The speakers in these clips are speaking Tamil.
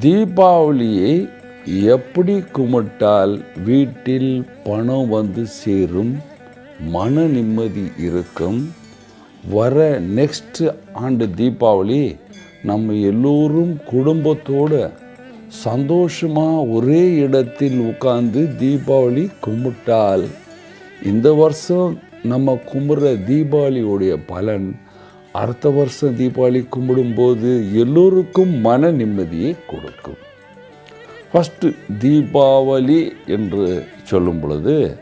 தீபாவளியை எப்படி கும்பிட்டால் வீட்டில் பணம் வந்து சேரும் மன நிம்மதி இருக்கும் வர நெக்ஸ்ட் ஆண்டு தீபாவளி நம்ம எல்லோரும் குடும்பத்தோடு சந்தோஷமாக ஒரே இடத்தில் உட்கார்ந்து தீபாவளி கும்பிட்டால் இந்த வருஷம் நம்ம கும்பிட்ற தீபாவளியோடைய பலன் அடுத்த வருஷம் தீபாவளி கும்பிடும்போது எல்லோருக்கும் மன நிம்மதியை கொடுக்கும். ஃபஸ்ட்டு தீபாவளி என்று சொல்லும் பொழுது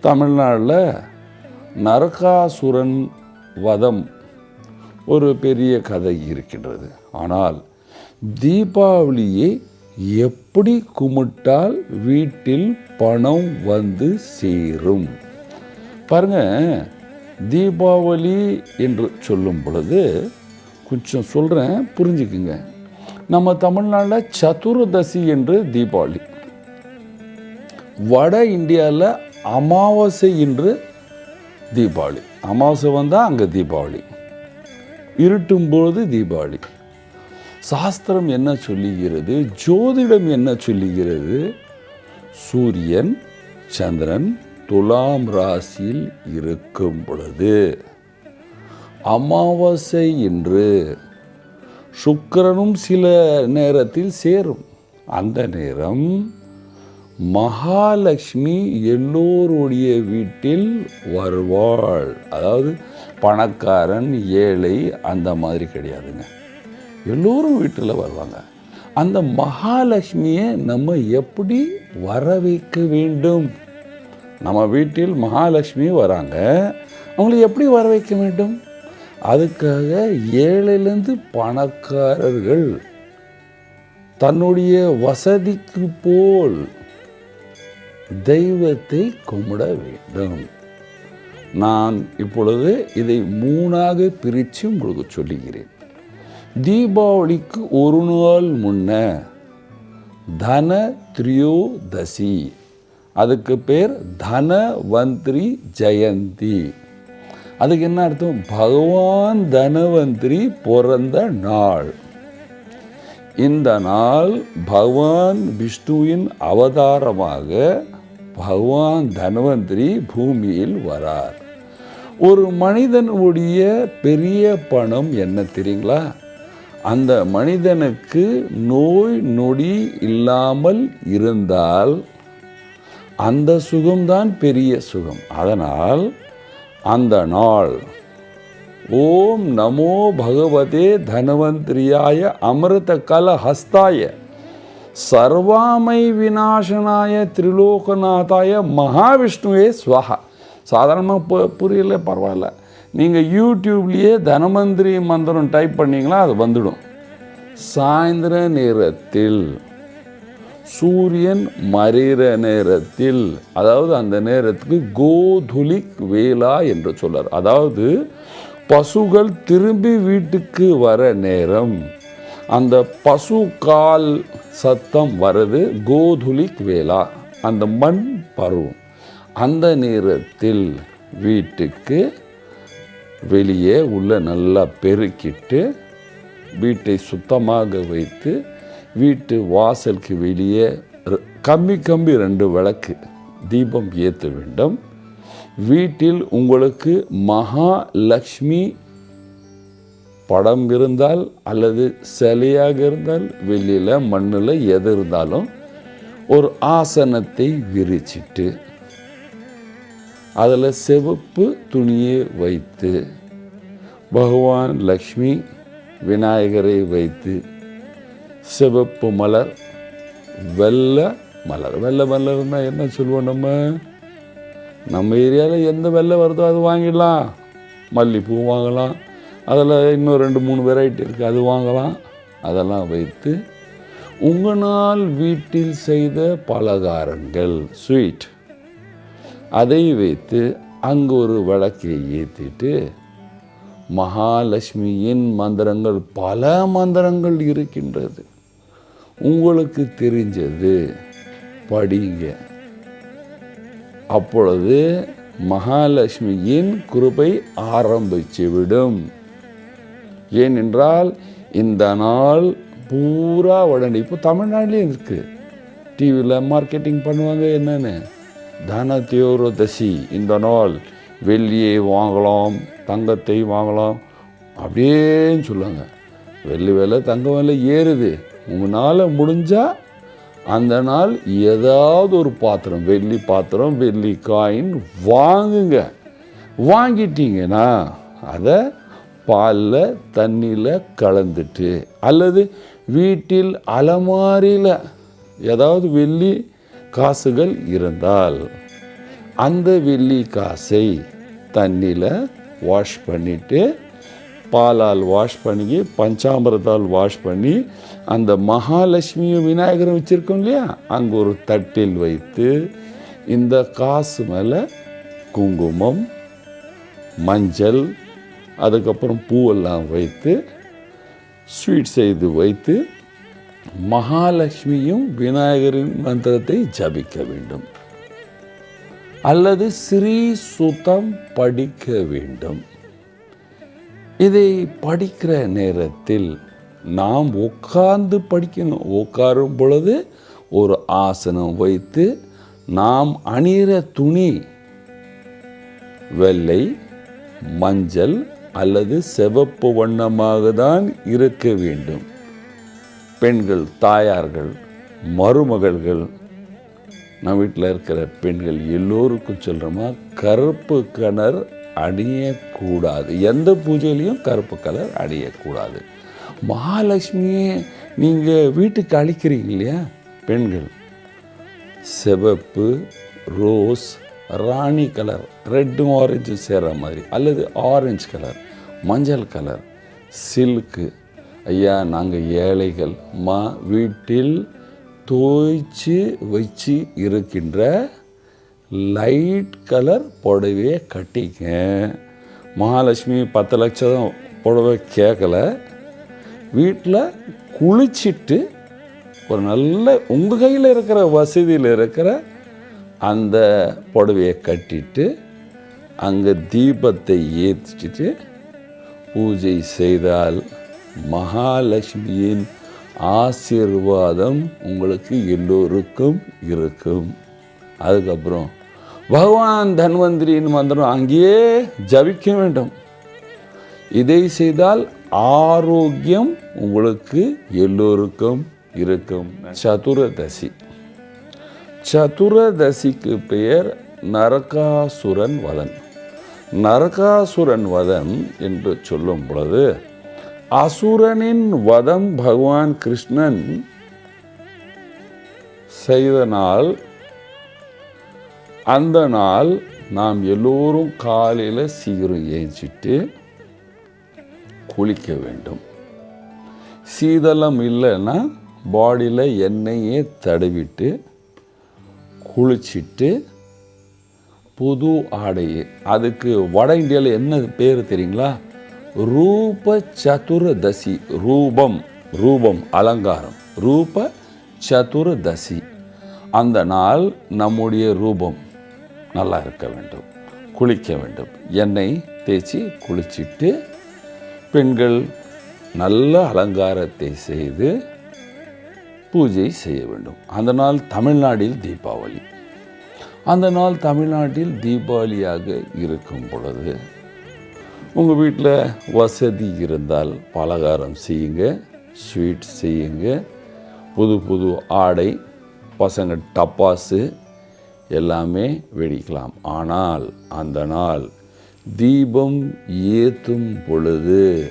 தமிழ்நாட்டில் நரகாசுரன் வதம் ஒரு பெரிய கதை இருக்கின்றது. ஆனால் தீபாவளியை எப்படி கும்பிட்டால் வீட்டில் பணம் வந்து சேரும்? பாருங்கள் தீபாவளி என்று சொல்லும் பொழுது கொஞ்சம் சொல்கிறேன் புரிஞ்சுக்குங்க. நம்ம தமிழ்நாட்டில் சதுர்தசி என்று தீபாவளி. வட இந்தியாவில் அமாவாசை என்று தீபாவளி. அமாவாசை வந்தால் அங்கே தீபாவளி. இருட்டும்பொழுது தீபாவளி. சாஸ்திரம் என்ன சொல்லுகிறது? ஜோதிடம் என்ன சொல்லுகிறது? சூரியன் சந்திரன் துலாம் ராசியில் இருக்கும் பொழுது அமாவாசை என்று சுக்கிரனும் சில நேரத்தில் சேரும். அந்த நேரம் மகாலட்சுமி எல்லோருடைய வீட்டில் வருவாள். அதாவது பணக்காரன் ஏழை அந்த மாதிரி கிடையாதுங்க. எல்லோரும் வீட்டில் வருவாங்க. அந்த மகாலட்சுமியை நம்ம எப்படி வர வைக்க வேண்டும்? நம்ம வீட்டில் மகாலட்சுமி வராங்க அவங்களை எப்படி வர வைக்க வேண்டும்? அதுக்காக ஏழையிலேருந்து பணக்காரர்கள் தன்னுடைய வசதிக்கு போல் தெய்வத்தை கும்பிட வேண்டும். நான் இப்பொழுது இதை மூணாக பிரித்து உங்களுக்கு சொல்லுகிறேன். தீபாவளிக்கு ஒரு நாள் முன்ன தன திரியோதசி அதுக்கு பேர் தனவந்திரி ஜெயந்தி. அதுக்கு என்ன அர்த்தம்? பகவான் தனவந்திரி பிறந்த நாள். இந்த நாள் பகவான் விஷ்ணுவின் அவதாரமாக பகவான் தனவந்திரி பூமியில் வரார். ஒரு மனிதனுடைய பெரிய பணம் என்ன தெரியுங்களா? அந்த மனிதனுக்கு நோய் நொடி இல்லாமல் இருந்தால் அந்த சுகம்தான் பெரிய சுகம். அதனால் அந்த நாள் ஓம் நமோ பகவதே தனவந்திரியாய அமிர்த கல ஹஸ்தாய சர்வாமை விநாசனாய திரிலோகநாதாய மகாவிஷ்ணுவே ஸ்வஹா. சாதாரணமாக பு புரியல பரவாயில்ல. நீங்கள் யூடியூப்லேயே தனமந்திரி மந்திரம் டைப் பண்ணிங்களா அது வந்துடும். சாயந்தர நேரத்தில் சூரியன் மறைகிற நேரத்தில் அதாவது அந்த நேரத்துக்கு கோதுலிக் வேலா என்று சொல்லார். அதாவது பசுகள் திரும்பி வீட்டுக்கு வர நேரம் அந்த பசு கால் சத்தம் வருது கோதுலிக் வேலா அந்த மண் பருவம். அந்த நேரத்தில் வீட்டுக்கு வெளியே உள்ள நல்லா பெருக்கிட்டு வீட்டை சுத்தமாக வைத்து வீட்டு வாசலுக்கு வெளியே கம்மி கம்பி கம்பி ரெண்டு விளக்கு தீபம் ஏற்ற வேண்டும். வீட்டில் உங்களுக்கு மகாலட்சுமி படம் இருந்தால் அல்லது சிலையாக இருந்தால் வெளியில் மண்ணில் எது இருந்தாலும் ஒரு ஆசனத்தை விரிச்சிட்டு அதில் சிவப்பு துணியை வைத்து பகவான் லக்ஷ்மி விநாயகரை வைத்து சிவப்பு மலர் வெள்ளை மலர். வெள்ளை மலர்னால் என்ன சொல்லுவோம் நம்ம? நம்ம ஏரியாவில் எந்த வெள்ளை வருதோ அது வாங்கிடலாம். மல்லிப்பூ வாங்கலாம். அதில் இன்னும் ரெண்டு மூணு வெரைட்டி இருக்குது அது வாங்கலாம். அதெல்லாம் வைத்து உங்களால் வீட்டில் செய்த பலகாரங்கள் ஸ்வீட் அதை வைத்து அங்கே ஒரு விளக்கை ஏற்றிட்டு மகாலட்சுமியின் மந்திரங்கள் பல மந்திரங்கள் இருக்கின்றது. உங்களுக்கு தெரிஞ்சது. படிங்க. அப்பொழுது மகாலட்சுமியின் கிருபை ஆரம்பித்து விடும் ஏனென்றால் இந்த நாள் பூரா உடனே இப்போ தமிழ்நாட்டிலையும் இருக்குது டிவியில் மார்க்கெட்டிங் பண்ணுவாங்க என்னென்னு. தன தீவிரதசி இந்த நாள் வெள்ளியை வாங்கலாம் தங்கத்தை வாங்கலாம் அப்படியேன்னு சொல்லுவாங்க. வெள்ளி விலை தங்க விலை ஏறுது. உன்னால் முடிஞ்சால் அந்த நாள் ஏதாவது ஒரு பாத்திரம் வெள்ளி பாத்திரம் வெள்ளி காயின் வாங்குங்க. வாங்கிட்டீங்கன்னா அதை பாலில் தண்ணியில் கலந்துட்டு அல்லது வீட்டில் அலமாரியில் ஏதாவது வெள்ளி காசுகள் இருந்தால் அந்த வெள்ளி காசை தண்ணியில் வாஷ் பண்ணிவிட்டு பாலால் வாஷ் பண்ணி பஞ்சாமிரத்தால் வாஷ் பண்ணி அந்த மகாலட்சுமியும் விநாயகரும் வச்சுருக்கோம் இல்லையா? அங்கே ஒரு தட்டில் வைத்து இந்த காசு மேலே குங்குமம் மஞ்சள் அதுக்கப்புறம் பூவெல்லாம் வைத்து ஸ்வீட் செய்து வைத்து மகாலட்சுமியும் விநாயகரின் மந்திரத்தை ஜபிக்க வேண்டும். அல்லது ஸ்ரீ சுத்தம் படிக்க வேண்டும். இதை படிக்கிற நேரத்தில் நாம் உட்கார்ந்து படிக்கணும். உட்காரும் பொழுது ஒரு ஆசனம் வைத்து நாம் அணிகிற துணி வெள்ளை மஞ்சள் அல்லது சிவப்பு வண்ணமாக தான் இருக்க வேண்டும். பெண்கள் தாயார்கள் மருமகள்கள் நம்ம வீட்டில் இருக்கிற பெண்கள் எல்லோருக்கும் சொல்கிறோமா கருப்பு கலர் அணியக்கூடாது. எந்த பூஜையிலையும் கருப்பு கலர் அணியக்கூடாது. மகாலட்சுமியே நீங்கள் வீட்டுக்கு அழிக்கிறீங்க இல்லையா? பெண்கள் சிவப்பு ரோஸ் ராணி கலர் ரெட்டும் ஆரஞ்சும் சேர்கிற மாதிரி அல்லது ஆரஞ்சு கலர் மஞ்சள் கலர் சில்க்கு. ஐயா நாங்கள் ஏழைகள். மா வீட்டில் தோய்ச்சி வச்சு இருக்கின்ற லைட் கலர் புடவையை கட்டிங்க மகாலட்சுமி பத்து லட்சம் புடவை கேட்கல. வீட்டில் குளிச்சிட்டு ஒரு நல்ல உங்கள் கையில் இருக்கிற வசதியில் இருக்கிற அந்த புடவையை கட்டிட்டு அங்கே தீபத்தை ஏற்றிட்டு பூஜை செய்தால் மகாலட்சுமியின் ஆசீர்வாதம் உங்களுக்கு எல்லோருக்கும் இருக்கும். அதுக்கப்புறம் பகவான் தன்வந்திரியின் மந்திரம் அங்கேயே ஜபிக்க வேண்டும். இதை செய்தால் ஆரோக்கியம் உங்களுக்கு எல்லோருக்கும் இருக்கும். சதுரதசி. சதுரதசிக்கு பெயர் நரகாசுரன் வதன். நரகாசுரன் வதம் என்று சொல்லும் பொழுது அசுரனின் வதம் பகவான் கிருஷ்ணன் செய்த நாள் அந்த நாள் நாம் எல்லோரும் காலையில் சீக்கிரம் ஏஞ்சிட்டு குளிக்க வேண்டும். சீதளம் இல்லைன்னா பாடியில் எண்ணெயே தடவிட்டு குளிச்சிட்டு புது ஆடையை அதுக்கு வட இந்தியாவில் என்ன பேர் தெரியுங்களா? ரூப சதுரதசி ரூபம் ரூபம் அலங்காரம். ரூப சதுரதசி அந்த நாள் நம்முடைய ரூபம். நல்லா இருக்க வேண்டும். குளிக்க வேண்டும். எண்ணெய் தேய்ச்சி குளிச்சிட்டு பெண்கள் நல்ல அலங்காரத்தை செய்து பூஜை செய்ய வேண்டும். அந்த நாள் தமிழ்நாட்டில் தீபாவளி. அந்த நாள் தமிழ்நாட்டில் தீபாவளியாக இருக்கும் பொழுது உங்கள் வீட்டில் வசதி இருந்தால் பலகாரம் செய்யுங்க ஸ்வீட் செய்யுங்க. புது புது ஆடை பசங்க டப்பாசு எல்லாமே வெடிக்கலாம். ஆனால் அந்த நாள் தீபம் ஏற்றும் பொழுது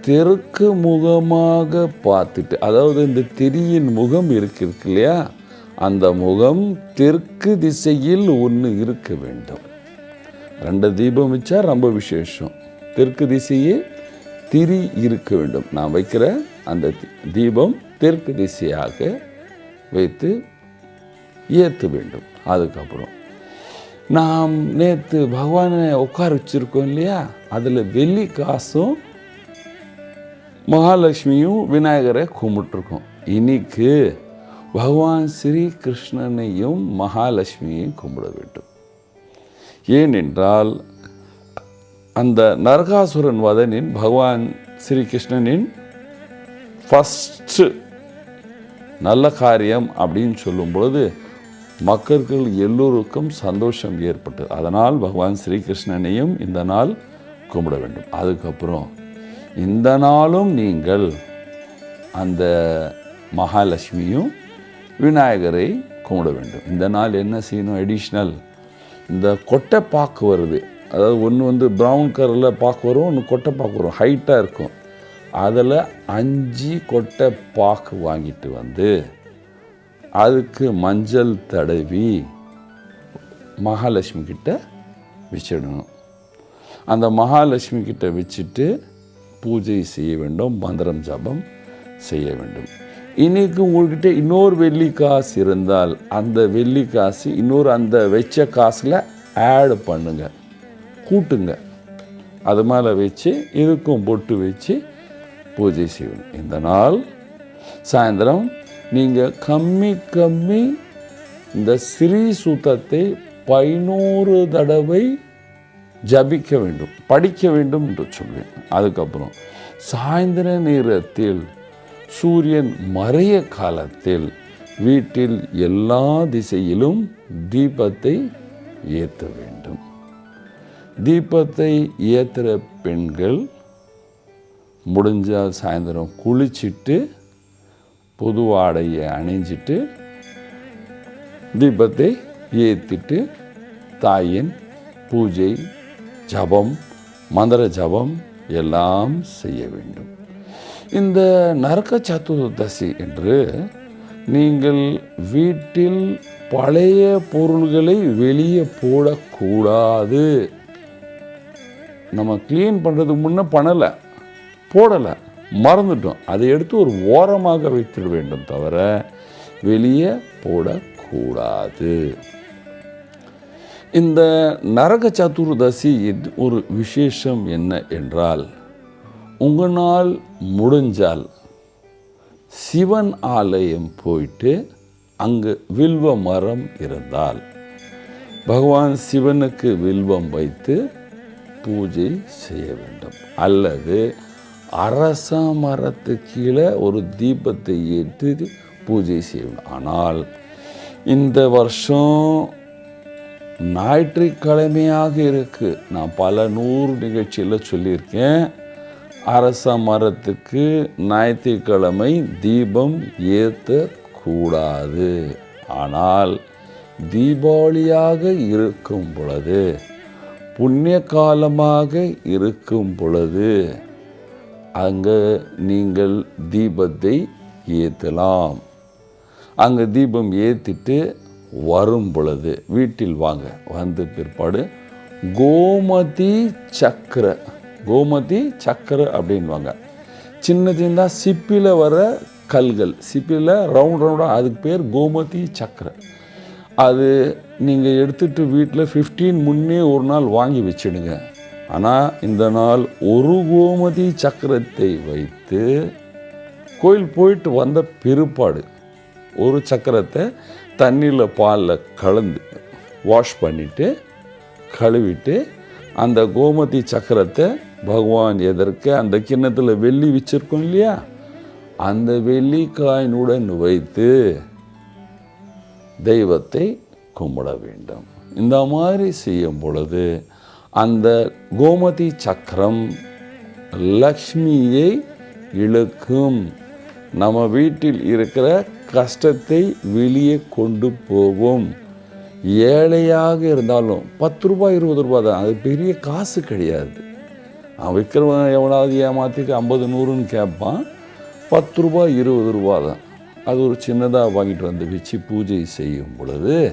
தெற்கு முகமாக பார்த்துட்டு அதாவது இந்த திரியின் முகம் இருக்கு இருக்கு இல்லையா? அந்த முகம் தெற்கு திசையில் ஒன்று இருக்க வேண்டும். ரெண்டு தீபம் வச்சா ரொம்ப விசேஷம். தெற்கு திசையே திரி இருக்க வேண்டும். நான் வைக்கிற அந்த தி- தீபம் தெற்கு திசையாக வைத்து ஏற்ற வேண்டும். அதுக்கப்புறம் நாம் நேற்று பகவானை உட்கார வச்சுருக்கோம் இல்லையா? அதில் வெள்ளி காசும் மகாலட்சுமியும் விநாயகரை கும்பிட்டுருக்கோம். இன்னைக்கு பகவான் ஸ்ரீ கிருஷ்ணனையும் மகாலட்சுமியையும் கும்பிட வேண்டும். ஏனென்றால் அந்த நரகாசுரன் வதனின் பகவான் ஸ்ரீ கிருஷ்ணனின் ஃபஸ்ட்டு நல்ல காரியம் அப்படின்னு சொல்லும் பொழுது மக்கள் எல்லோருக்கும் சந்தோஷம் ஏற்பட்டது அதனால் பகவான் ஸ்ரீகிருஷ்ணனையும் இந்த நாள் கும்பிட வேண்டும். அதுக்கப்புறம் இந்த நாளும் நீங்கள் அந்த மகாலட்சுமியும் விநாயகரை கும்பிட வேண்டும். இந்த நாள் என்ன செய்யணும்? அடிஷ்னல் இந்த கொட்டை பாக்கு வருது. அதாவது ஒன்று வந்து ப்ரௌன் கலரில் பாக்கு வரும் ஒன்று கொட்டை பாக்கு வரும். ஹைட்டாக இருக்கும். அதில் அஞ்சு கொட்டை பாக்கு வாங்கிட்டு வந்து அதுக்கு மஞ்சள் தடவி மகாலட்சுமி கிட்ட வச்சிடணும். அந்த மகாலட்சுமி கிட்ட வச்சுட்டு பூஜை செய்ய வேண்டும் மந்திரம் ஜபம் செய்ய வேண்டும். இன்னைக்கு உங்கள்கிட்ட இன்னொரு வெள்ளி காசு இருந்தால் அந்த வெள்ளி காசு இன்னொரு அந்த வச்ச காசில் ஆட் பண்ணுங்க. கூட்டுங்க. அது மேலே வச்சு இதுக்கும் பொட்டு வச்சு பூஜை செய்யணும். இந்த நாள் சாயந்தரம் நீங்கள் கம்மி கம்மி இந்த ஸ்ரீ சுத்தத்தை பதினோரு தடவை ஜபிக்க வேண்டும் படிக்க வேண்டும் என்று சொல்வேன். அதுக்கப்புறம் சாயந்தர நேரத்தில் சூரியன் மறைய காலத்தில் வீட்டில் எல்லா திசையிலும் தீபத்தை ஏற்ற வேண்டும். தீபத்தை ஏற்றுகிற பெண்கள் முடிஞ்சால் சாயந்தரம் குளிச்சுட்டு புது ஆடையை அணிஞ்சிட்டு தீபத்தை ஏற்றிட்டு தாயின் பூஜை ஜபம் மந்திர ஜபம் எல்லாம் செய்ய வேண்டும். இந்த நரக சதுர்தசி என்று நீங்கள் வீட்டில் பழைய பொருள்களை வெளியே போடக்கூடாது. நம்ம க்ளீன் பண்ணுறதுக்கு முன்னே பண்ணலை போடலை. மறந்துட்டோம். அதை எடுத்து ஒரு ஓரமாக வைத்திட வேண்டும் தவிர வெளியே போடக்கூடாது. இந்த நரக சதுர்தசி ஒரு விசேஷம் என்ன என்றால் உங்களால் முடிஞ்சால் சிவன் ஆலயம் போயிட்டு அங்கு வில்வ மரம் இருந்தால் பகவான் சிவனுக்கு வில்வம் வைத்து பூஜை செய்ய வேண்டும். அல்லது அரச மரத்து கீழே ஒரு தீபத்தை ஏற்றி பூஜை செய்ய ஆனால் இந்த வருஷம் ஞாயிற்றுக்கிழமையாக இருக்கு. நான் பல நூறு நிகழ்ச்சியில் சொல்லியிருக்கேன். அரச மரத்துக்கு ஞாயிற்றுக்கிழமை தீபம் ஏற்றக்கூடாது. ஆனால் தீபாவளியாக இருக்கும் பொழுது புண்ணிய காலமாக இருக்கும் பொழுது அங்கே நீங்கள் தீபத்தை ஏற்றலாம் அங்கே தீபம் ஏற்றிட்டு வரும் பொழுது வீட்டில் வாங்க வந்த பிற்பாடு கோமதி சக்கர கோமதி சக்கர அப்படின்வாங்க. சின்ன சின்னதாக சிப்பியில் வர கல்கள் சிப்பியில் ரவுண்ட் ரவுண்டாக அதுக்கு பேர் கோமதி சக்கரை. அது நீங்கள் எடுத்துகிட்டு வீட்டில் ஃபிஃப்டீன் முன்னே ஒரு நாள் வாங்கி வச்சிடுங்க. ஆனால் இந்த நாள் ஒரு கோமதி சக்கரத்தை வைத்து கோயில் போயிட்டு வந்த பிற்பாடு ஒரு சக்கரத்தை தண்ணியில் பாலில் கலந்து வாஷ் பண்ணிவிட்டு கழுவிட்டு அந்த கோமதி சக்கரத்தை பகவான் எதற்க அந்த கிண்ணத்தில் வெள்ளி வச்சிருக்கோம் இல்லையா? அந்த வெள்ளிக்காயினுடன் வைத்து தெய்வத்தை கும்பிட வேண்டும். இந்த மாதிரி செய்யும் பொழுது அந்த கோமதி சக்கரம் லக்ஷ்மியை இழுக்கும். நம்ம வீட்டில் இருக்கிற கஷ்டத்தை வெளியே கொண்டு போகும். ஏழையாக இருந்தாலும் பத்து ரூபாய் இருபது ரூபாய் தான். அது பெரிய காசு கிடையாது. அவன் விற்கிறவன் எவனாவது ஏமாற்றிட்டு ஐம்பது நூறுன்னு கேட்பான். பத்து ரூபாய் இருபது ரூபா தான். அது ஒரு சின்னதாக வாங்கிட்டு வந்து வச்சு பூஜை செய்யும் பொழுது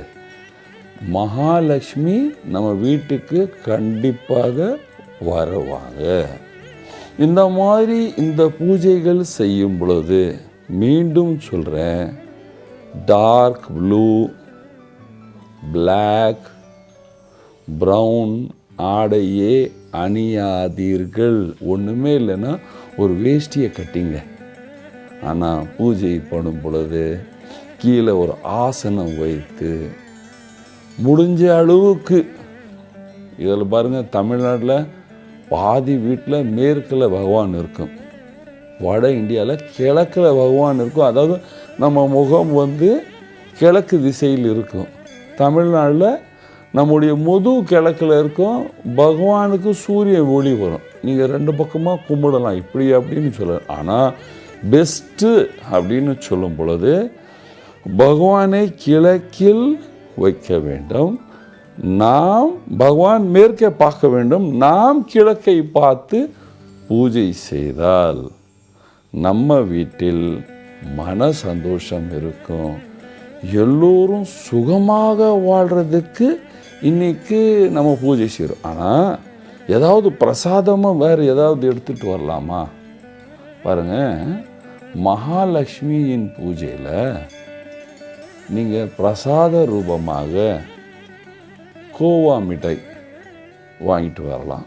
மகாலட்சுமி நம்ம வீட்டுக்கு கண்டிப்பாக வருவாங்க. இந்த மாதிரி இந்த பூஜைகள் செய்யும் பொழுது மீண்டும் சொல்கிறேன் டார்க் ப்ளூ பிளாக் ப்ரௌன் ஆடையே அணியாதீர்கள். ஒன்றுமே இல்லைன்னா ஒரு வேஷ்டியை கட்டிங்க. ஆனால் பூஜை பண்ணும் பொழுது கீழே ஒரு ஆசனம் வைத்து முடிஞ்ச அளவுக்கு. இதில் பாருங்கள் தமிழ்நாட்டில் பாதி வீட்டில் மேற்கில் பகவான் இருக்கும். வட இந்தியாவில் கிழக்கில் பகவான் இருக்கும். அதாவது நம்ம முகம் வந்து கிழக்கு திசையில் இருக்கும். தமிழ்நாட்டில் நம்முடைய முது கிழக்கில் இருக்கும். பகவானுக்கு சூரிய ஒளி வரும். நீங்கள் ரெண்டு பக்கமாக கும்பிடலாம். இப்படி அப்படின்னு சொல்லலாம் ஆனால் பெஸ்ட்டு அப்படின்னு சொல்லும் பொழுது பகவானை கிழக்கில் வைக்க வேண்டும். நாம் பகவான் மேற்கே பார்க்க வேண்டும். நாம் கிழக்கை பார்த்து பூஜை செய்தால் நம்ம வீட்டில் மன சந்தோஷம் இருக்கும். எல்லோரும் சுகமாக வாழ்கிறதுக்கு இன்றைக்கி நம்ம பூஜை செய்கிறோம் ஆனால் ஏதாவது பிரசாதமாக வேறு ஏதாவது எடுத்துகிட்டு வரலாமா? பாருங்கள் மகாலட்சுமியின் பூஜையில் நீங்கள் பிரசாத ரூபமாக கோவா மிட்டாய் வாங்கிட்டு வரலாம்.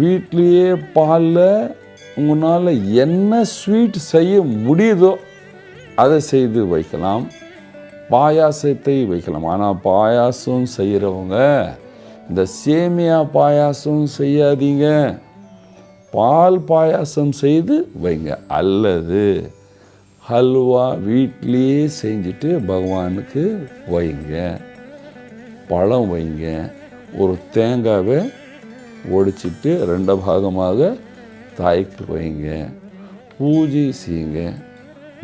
வீட்லேயே பாலில் உங்களால் என்ன ஸ்வீட் செய்ய முடியுதோ அதை செய்து வைக்கலாம். பாயாசத்தை வைக்கலாம். ஆனால் பாயாசம் செய்கிறவங்க இந்த சேமியா பாயாசம் செய்யாதீங்க. பால் பாயாசம் செய்து வைங்க. அல்லது ஹல்வா வீட்லேயே செஞ்சுட்டு பகவானுக்கு வைங்க. பழம் வைங்க. ஒரு தேங்காவை ஒடிச்சிட்டு ரெண்டு பாகமாக தாய்க்கு வைங்க. பூஜை செய்யுங்க.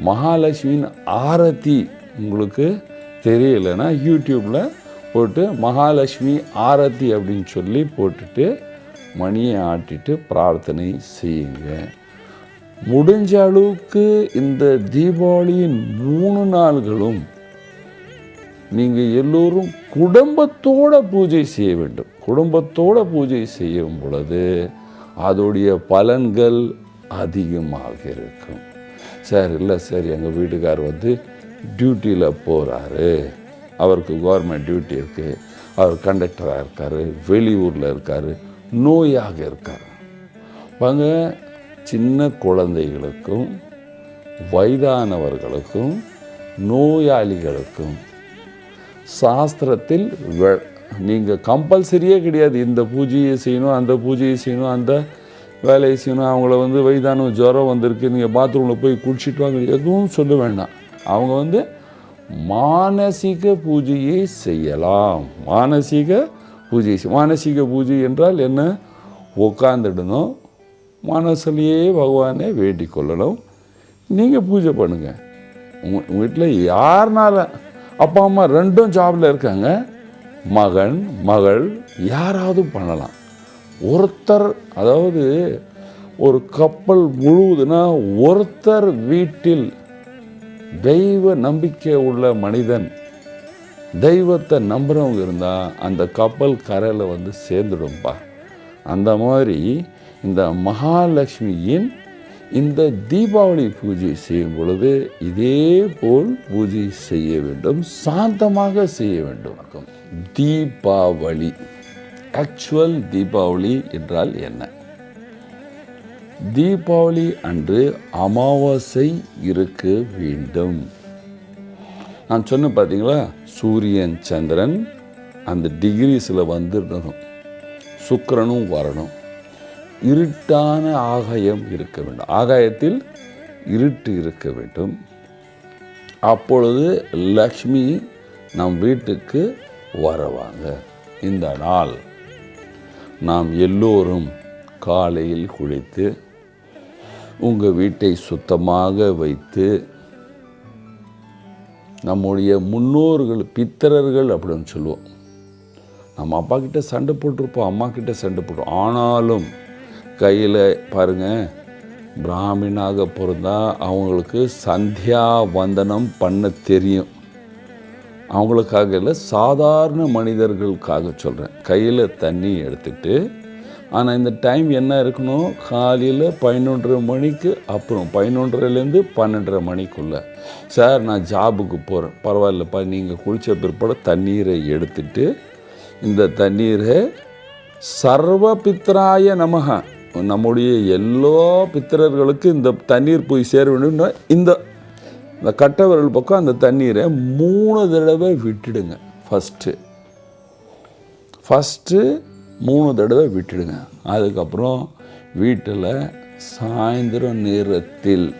மகாலட்சுமியின் ஆரத்தி உங்களுக்கு தெரியலைன்னா யூடியூப்பில் போட்டு மகாலட்சுமி ஆரத்தி அப்படின்னு சொல்லி போட்டுட்டு மணியை ஆட்டிட்டு பிரார்த்தனை செய்யுங்க. முடிஞ்ச அளவுக்கு இந்த தீபாவளியின் மூணு நாள்களும் நீங்கள் எல்லோரும் குடும்பத்தோட பூஜை செய்ய வேண்டும். குடும்பத்தோட பூஜை செய்யும் பொழுது அதோடைய பலன்கள் அதிகமாக இருக்கும். சார் இல்லை சார் எங்கள் வீட்டுக்கார் வந்து டியூட்டியில் போகிறாரு அவருக்கு கவர்மெண்ட் டியூட்டி இருக்குது அவர் கண்டக்டராக இருக்கார். வெளியூரில் இருக்கார். நோயாக இருக்கார். பாங்க சின்ன குழந்தைகளுக்கும் வயதானவர்களுக்கும் நோயாளிகளுக்கும். சாஸ்திரத்தில் நீங்கள் கம்பல்சரியே கிடையாது. இந்த பூஜையை செய்யணும் அந்த பூஜையை செய்யணும் அந்த வேலையை செய்யணும். அவங்கள வந்து வயதான ஜுரம் வந்திருக்கு. நீங்கள் பாத்ரூமில் போய் குடிச்சிட்டு வாங்க. எதுவும் சொல்ல வேண்டாம். அவங்க வந்து மானசீக பூஜையை செய்யலாம். மானசீக பூஜை மானசீக பூஜை என்றால் என்ன? உட்காந்துடணும் மனசுலையே பகவானே வேண்டிக் கொள்ளணும். நீங்கள் பூஜை பண்ணுங்கள் உங்கள் உங்கள் வீட்டில் யாருனால அப்பா அம்மா ரெண்டும் ஜாபில் இருக்காங்க. மகன் மகள் யாராவது பண்ணலாம். ஒருத்தர் அதாவது ஒரு கப்பல் முழுவதுனா ஒருத்தர் வீட்டில் தெய்வ நம்பிக்கை உள்ள மனிதன் தெய்வத்தை நம்புகிறவங்க இருந்தால் அந்த கப்பல் கரையில் வந்து சேர்ந்துடும்பா. அந்த மாதிரி இந்த மகாலட்சுமியின் இந்த தீபாவளி பூஜை செய்யும் பொழுது இதே போல் பூஜை செய்ய வேண்டும் சாந்தமாக செய்ய வேண்டும். தீபாவளி ஆக்சுவல் தீபாவளி என்றால் என்ன? தீபாவளி அன்று அமாவாசை இருக்க வேண்டும். நான் சொன்னேன் பார்த்தீங்களா சூரியன் சந்திரன் அந்த டிகிரிஸில் வந்துடணும். சுக்கிரனும் வரணும். இருட்டான ஆகாயம் இருக்க வேண்டும். ஆகாயத்தில் இருட்டு இருக்க வேண்டும். அப்பொழுது லக்ஷ்மி நம் வீட்டுக்கு வருவாங்க. இந்த நாள் நாம் எல்லோரும் காலையில் குளித்து உங்கள் வீட்டை சுத்தமாக வைத்து நம்முடைய முன்னோர்கள் பித்தரர்கள் அப்படின்னு சொல்லுவோம். நம்ம அப்பா கிட்ட சண்டை போட்டிருப்போம் அம்மா கிட்ட சண்டை போட்டிருப்போம். ஆனாலும் கையில் பாருங்கள் பிராமினாக பிறந்தால் அவங்களுக்கு சந்தியா வந்தனம் பண்ண தெரியும். அவங்களுக்காக இல்லை சாதாரண மனிதர்களுக்காக சொல்கிறேன் கையில் தண்ணி எடுத்துட்டு ஆனால் இந்த டைம் என்ன இருக்கணும்? காலையில் பதினொன்றரை மணிக்கு அப்புறம் பதினொன்றரைலேருந்து பன்னெண்டரை மணிக்குள்ளே. சார் நான் ஜாபுக்கு போகிறேன் பரவாயில்லப்பா நீங்கள் குளித்த பிற்பாடு தண்ணீரை எடுத்துட்டு இந்த தண்ணீரை சர்வ பித்ராய நமக நம்முடைய எல்லா பித்திரர்களுக்கு இந்த தண்ணீர் போய் சேர வேண்டும்னா இந்த இந்த கட்டவரல் பக்கம் அந்த தண்ணீரை மூணு தடவை விட்டுடுங்க. ஃபஸ்ட்டு ஃபஸ்ட்டு மூணு தடவை விட்டுடுங்க. அதுக்கப்புறம் வீட்டில் சாயந்தர நேரத்தில்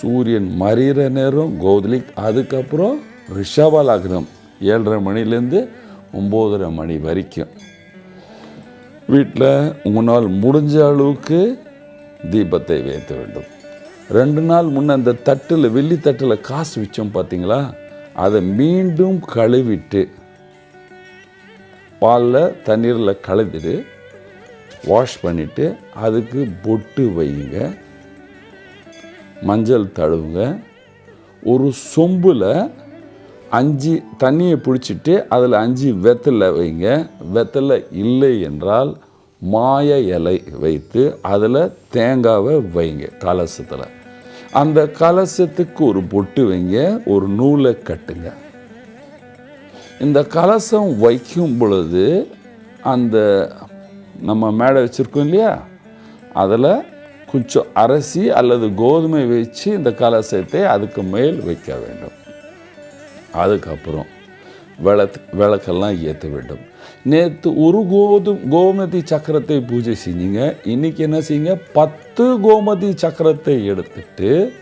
சூரியன் மறைகிற நேரம் கோதலிக் அதுக்கப்புறம் ரிஷப லக்னம் ஏழரை மணிலேருந்து ஒம்போதரை மணி வரைக்கும். வீட்டில் உங்களால் முடிஞ்ச அளவுக்கு தீபத்தை வைத்து வேண்டும். ரெண்டு நாள் முன்ன அந்த தட்டில் வெள்ளி தட்டில் காசு வச்சோம் பார்த்தீங்களா? அதை மீண்டும் கழுவிட்டு பாலில் தண்ணீரில் கலந்துட்டு வாஷ் பண்ணிவிட்டு அதுக்கு பொட்டு வையுங்க. மஞ்சள் தழுவுங்க ஒரு சொம்பில் அஞ்சு தண்ணியை பிடிச்சிட்டு அதில் அஞ்சு வெத்தலை வைங்க. வெத்தலை இல்லை என்றால் மாய இலை வைத்து அதில் தேங்காவை வைங்க கலசத்தில். அந்த கலசத்துக்கு ஒரு பொட்டு வைங்க ஒரு நூலை கட்டுங்க. இந்த கலசம் வைக்கும் பொழுது அந்த நம்ம மேடை வச்சுருக்கோம் இல்லையா? அதில் கொஞ்சம் அரிசி அல்லது கோதுமை வச்சு இந்த கலசத்தை அதுக்கு மேல் வைக்க வேண்டும். அதுக்கப்புறம் விளக்கு விளக்கெல்லாம் ஏற்ற வேண்டும். நேற்று ஒரு கோது கோமதி சக்கரத்தை பூஜை செஞ்சீங்க. இன்னைக்கு என்ன செய்யுங்க? பத்து கோமதி சக்கரத்தை எடுத்துட்டு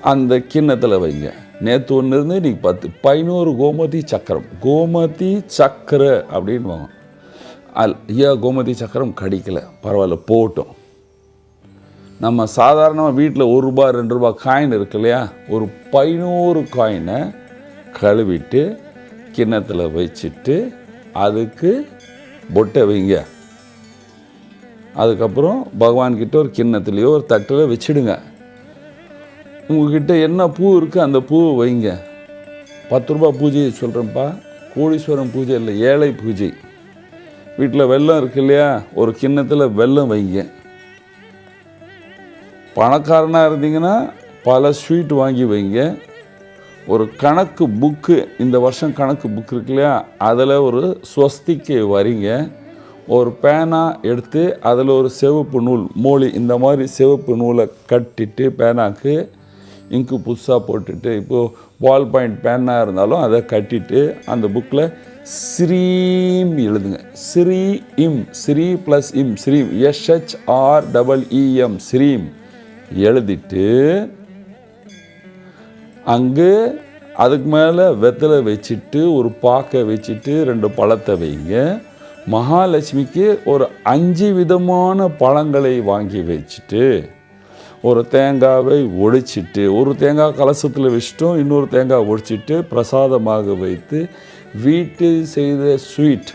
அந்த கிண்ணத்தில் வைங்க. நேற்று ஒன்று இருந்து இன்னைக்கு பத்து பதினோரு கோமதி சக்கரம். கோமதி சக்கர அப்படின்வாங்க அல் ஐயா கோமதி சக்கரம் கடிக்கல. பரவாயில்ல போட்டோம். நம்ம சாதாரணமாக வீட்டில் ஒரு ரூபா ரெண்டு ரூபா காயின் இருக்கு இல்லையா? ஒரு பதினோரு காயினை கழுவிட்டு கிண்ணத்தில் வச்சுட்டு அதுக்கு பொட்டை வைங்க. அதுக்கப்புறம் பகவான்கிட்ட ஒரு கிண்ணத்துலேயோ ஒரு தட்டில் வச்சுடுங்க. உங்ககிட்ட என்ன பூ இருக்குது அந்த பூவை வைங்க. பத்து ரூபா பூஜையை சொல்கிறேன்ப்பா கோடீஸ்வரம் பூஜை இல்லை ஏழை பூஜை. வீட்டில் வெல்லம் இருக்கு இல்லையா? ஒரு கிண்ணத்தில் வெல்லம் வைங்க. பணக்காரனாக இருந்தீங்கன்னா பல ஸ்வீட் வாங்கி வைங்க. ஒரு கணக்கு புக்கு இந்த வருஷம் கணக்கு புக் இருக்கு இல்லையா? அதில் ஒரு ஸ்வஸ்திக்கு வரீங்க. ஒரு பேனா எடுத்து அதில் ஒரு சிவப்பு நூல் மோலி இந்த மாதிரி சிவப்பு நூலை கட்டிட்டு பேனாக்கு இங்கு புதுசாக போட்டுட்டு இப்போது பால் பாயிண்ட் பேனாக இருந்தாலும் அதை கட்டிட்டு அந்த புக்கில் ஸ்ரீம் எழுதுங்க. ஸ்ரீ இம் ஸ்ரீ ப்ளஸ் இம் ஸ்ரீம் எஸ்ஹெச்ஆர் டபுள் இஎம் ஸ்ரீம் எழுதிட்டு அங்கே அதுக்கு மேலே வெத்தலை வச்சுட்டு ஒரு பாக்கை வச்சுட்டு ரெண்டு பழத்தை வைங்க. மகாலட்சுமிக்கு ஒரு அஞ்சு விதமான பழங்களை வாங்கி வச்சுட்டு ஒரு தேங்காவை ஒடிச்சிட்டு ஒரு தேங்காய் கலசத்தில் வச்சுட்டோம் இன்னொரு தேங்காய் ஒடிச்சிட்டு பிரசாதமாக வைத்து வீட்டு செய்த ஸ்வீட்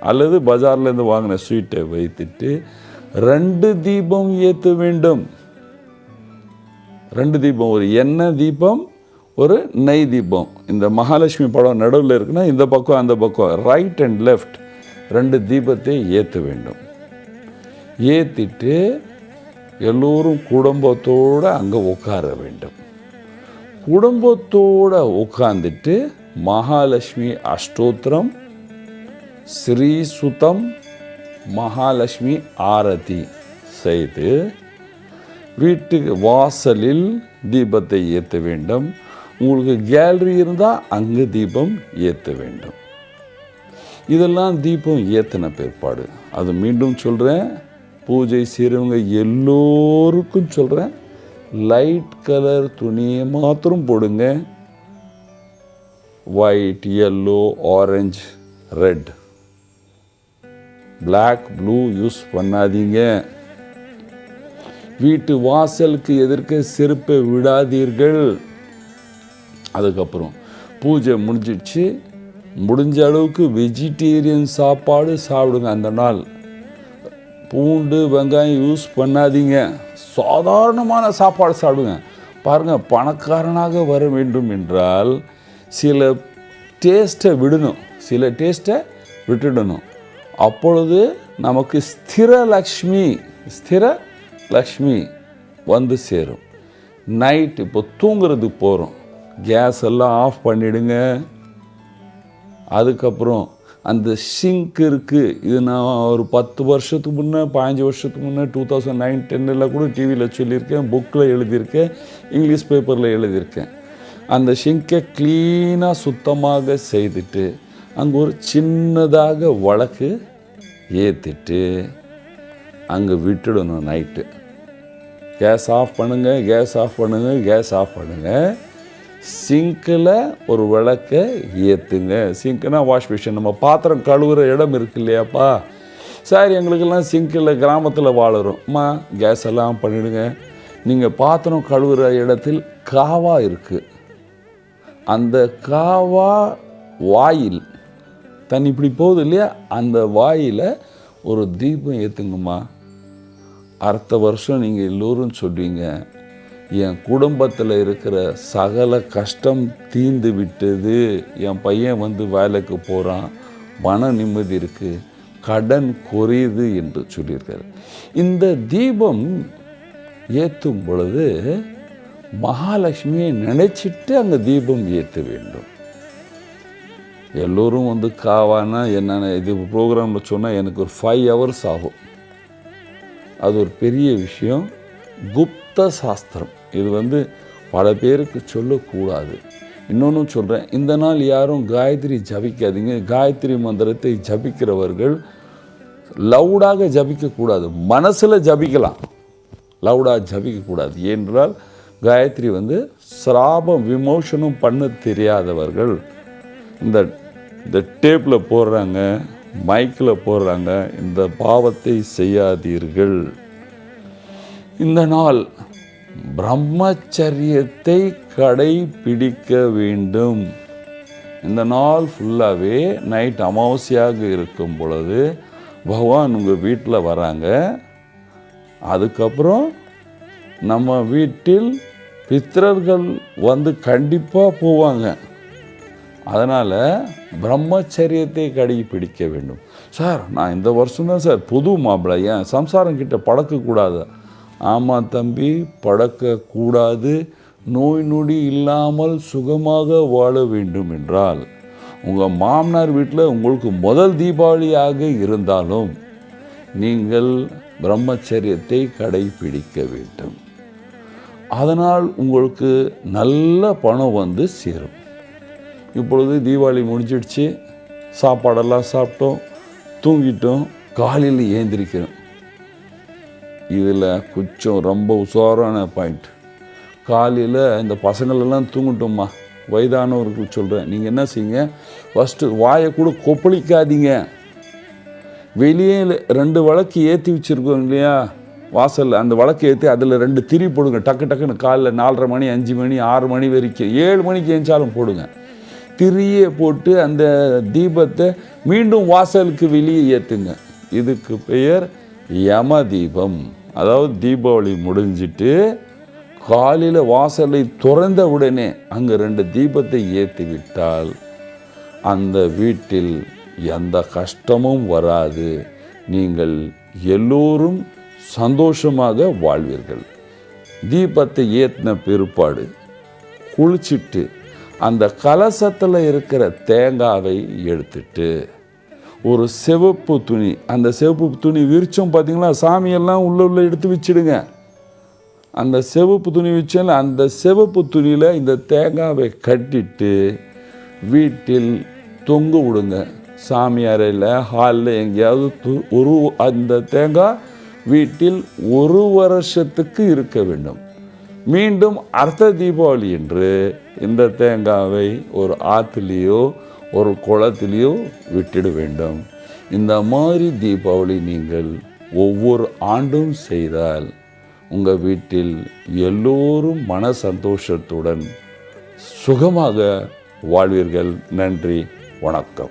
அல்லது பஜார்லேருந்து வாங்கின ஸ்வீட்டை வைத்துட்டு ரெண்டு தீபம் ஏற்ற வேண்டும். ரெண்டு தீபம் ஒரு எண்ணெய் தீபம் ஒரு நெய் தீபம். இந்த மகாலட்சுமி படம் நடுவில் இருக்குன்னா இந்த பக்கம் அந்த பக்கம் ரைட் அண்ட் லெஃப்ட் ரெண்டு தீபத்தை ஏற்ற வேண்டும். ஏற்றிட்டு எல்லோரும் குடும்பத்தோடு அங்கே உட்கார வேண்டும். குடும்பத்தோடு உட்காந்துட்டு மகாலட்சுமி அஷ்டோத்திரம் ஸ்ரீ சுதம் மகாலட்சுமி ஆரதி செய்து வீட்டுக்கு வாசலில் தீபத்தை ஏற்ற வேண்டும். உங்களுக்கு கேலரி இருந்தால் அங்கே தீபம் ஏற்ற வேண்டும். இதெல்லாம் தீபம் ஏற்றின பிற்பாடு. அது மீண்டும் சொல்கிறேன் பூஜை செய்கிறவங்க எல்லோருக்கும் சொல்கிறேன் லைட் கலர் துணியை மாத்திரம் போடுங்க. White yellow orange red black blue use பண்ணாதீங்க. வீட்டு வாசலுக்கு எதிர்க்க செருப்பை விடாதீர்கள். அதுக்கப்புறம் பூஜை முடிஞ்சிடுச்சு. முடிஞ்ச அளவுக்கு வெஜிடேரியன் சாப்பாடு சாப்பிடுங்க. அந்த நாள் பூண்டு வெங்காயம் யூஸ் பண்ணாதீங்க. சாதாரணமான சாப்பாடு சாப்பிடுங்க. பாருங்கள் பணக்காரனாக வர வேண்டும் என்றால் சில டேஸ்ட்டை விடணும். சில டேஸ்ட்டை விட்டுடணும். அப்பொழுது நமக்கு ஸ்திர லக்ஷ்மி ஸ்திர லக்ஷ்மி வந்து சேரும். நைட் இப்போ தூங்குறதுக்கு போகிறோம் கேஸ் எல்லாம் ஆஃப் பண்ணிடுங்க. அதுக்கப்புறம் அந்த சிங்க் இருக்குது இது நான் ஒரு பத்து வருஷத்துக்கு முன்னே பாஞ்சு வருஷத்துக்கு முன்னே டூ தௌசண்ட் நைன் டென்னில் கூட டிவியில் சொல்லியிருக்கேன் புக்கில் எழுதியிருக்கேன் இங்கிலீஷ் பேப்பரில் எழுதியிருக்கேன். அந்த சிங்கை க்ளீனாக சுத்தமாக செய்துட்டு அங்கே ஒரு சின்னதாக வழக்கு ஏற்றிட்டு அங்கே விட்டுடணும் நைட்டு. கேஸ் ஆஃப் பண்ணுங்க கேஸ் ஆஃப் பண்ணுங்க கேஸ் ஆஃப் பண்ணுங்கள் சிங்கில் ஒரு விளக்கை ஏற்றுங்க சிங்க்னா வாஷ் மிஷின். நம்ம பாத்திரம் கழுவுற இடம் இருக்கு இல்லையாப்பா? சார் எங்களுக்கெல்லாம் சிங்கில் கிராமத்தில் வாழுறோம். அம்மா கேஸ் எல்லாம் பண்ணிவிடுங்க நீங்கள் பாத்திரம் கழுவுற இடத்தில் காவா இருக்குது அந்த காவா வாயில் தண்ணி இப்படி போகுது இல்லையா? அந்த வாயில் ஒரு தீபம் ஏற்றுங்கம்மா அடுத்த வருஷம் நீங்கள் எல்லோரும் சொல்வீங்க என் குடும்பத்தில் இருக்கிற சகல கஷ்டம் தீந்து விட்டது. என் பையன் வந்து வேலைக்கு போகிறான் மன நிம்மதி இருக்குது கடன் குறையுது என்று சொல்லியிருக்கார். இந்த தீபம் ஏற்றும் பொழுது மகாலட்சுமியை நினைச்சிட்டு அங்கே தீபம் ஏற்ற வேண்டும். எல்லோரும் வந்து காவானா என்னென்ன இது ப்ரோக்ராமில் சொன்னால் எனக்கு ஒரு ஃபைவ் ஹவர்ஸ் ஆகும். அது ஒரு பெரிய விஷயம். குப்த சாஸ்திரம். இது வந்து பல பேருக்கு சொல்லக்கூடாது. இன்னொன்றும் சொல்கிறேன் இந்த நாள் யாரும் காயத்ரி ஜபிக்காதீங்க. காயத்ரி மந்திரத்தை ஜபிக்கிறவர்கள் லவுடாக ஜபிக்கக்கூடாது மனசில் ஜபிக்கலாம். லவுடாக ஜபிக்கக்கூடாது. ஏனென்றால் காயத்ரி வந்து சிராபம் விமோசனம் பண்ண தெரியாதவர்கள். இந்த இந்த டேப்பில் போடுறாங்க மைக்கில் போடுறாங்க இந்த பாவத்தை செய்யாதீர்கள். இந்த நாள் பிரம்மச்சரியத்தை கடைபிடிக்க வேண்டும். இந்த நாள் ஃபுல்லாகவே நைட் அமாவாசையாக இருக்கும் பொழுது பகவான் உங்கள் வீட்டில் வராங்க. அதுக்கப்புறம் நம்ம வீட்டில் பித்திரர்கள் வந்து கண்டிப்பாக போவாங்க. அதனால் பிரம்மச்சரியத்தை கடைபிடிக்க வேண்டும். சார் நான் இந்த வருஷம் தான் சார் புது மாப்பிள்ளை. ஏன் சம்சாரம் கிட்ட பழக்கக்கூடாது. ஆமாம் தம்பி பழக்கக்கூடாது நோய் நொடி இல்லாமல் சுகமாக வாழ வேண்டும் என்றால் உங்கள் மாமனார் வீட்டில் உங்களுக்கு முதல் தீபாவளியாக இருந்தாலும் நீங்கள் பிரம்மச்சரியத்தை கடைபிடிக்க வேண்டும். அதனால் உங்களுக்கு நல்ல பணம் வந்து சேரும். இப்பொழுது தீபாவளி முடிஞ்சிடுச்சு. சாப்பாடெல்லாம் சாப்பிட்டோம். தூங்கிட்டோம். காலையில் ஏந்திரிக்கிறோம். இதில் கொஞ்சம் ரொம்ப உசாரான பாயிண்ட் காலையில் இந்த பசங்களெல்லாம் தூங்கட்டும்மா. வயதானவர்கள் சொல்கிறேன் நீங்கள் என்ன செய்யுங்க? ஃபஸ்ட்டு வாயை கூட கொப்பளிக்காதீங்க. வெளியே ரெண்டு வழக்கு ஏற்றி வச்சுருக்கோம் இல்லையா? வாசலில் அந்த வழக்கு ஏற்றி அதில் ரெண்டு திரி போடுங்க. டக்கு டக்குன்னு காலைல நாலரை மணி அஞ்சு மணி ஆறு மணி வரைக்கும். ஏழு மணிக்கு ஏஞ்சாலும் போடுங்க. திரியை போட்டு அந்த தீபத்தை மீண்டும் வாசலுக்கு வெளியே ஏற்றுங்க இதுக்கு பெயர் யம தீபம் அதாவது தீபாவளி முடிஞ்சிட்டு காலையில் வாசலை திறந்த உடனே அங்கே ரெண்டு தீபத்தை ஏற்றி விட்டால் அந்த வீட்டில் எந்த கஷ்டமும் வராது. நீங்கள் எல்லோரும் சந்தோஷமாக வாழ்வீர்கள். தீபத்தை ஏற்றின பிற்பாடு குளிச்சிட்டு அந்த கலசத்தில் இருக்கிற தேங்காவை எடுத்துட்டு ஒரு சிவப்பு துணி. அந்த சிவப்பு துணி விரிச்சோம் பார்த்தீங்களா சாமியெல்லாம் உள்ள உள்ள எடுத்து வச்சிடுங்க. அந்த சிவப்பு துணி வச்சால அந்த சிவப்பு துணியில் இந்த தேங்காவை கட்டிட்டு வீட்டில் தொங்க விடுங்க. சாமி அறையில் ஹாலில் எங்கேயாவது து- ஒரு அந்த தேங்காய் வீட்டில் ஒரு வருஷத்துக்கு இருக்க வேண்டும். மீண்டும் அர்த்த தீபாவளி என்று இந்த தேங்காவை ஒரு ஆற்றுலேயோ ஒரு குளத்திலேயோ விட்டுட வேண்டும். இந்த மாதிரி தீபாவளி நீங்கள் ஒவ்வொரு ஆண்டும் செய்தால் உங்கள் வீட்டில் எல்லோரும் மன சந்தோஷத்துடன் சுகமாக வாழ்வீர்கள். நன்றி வணக்கம்.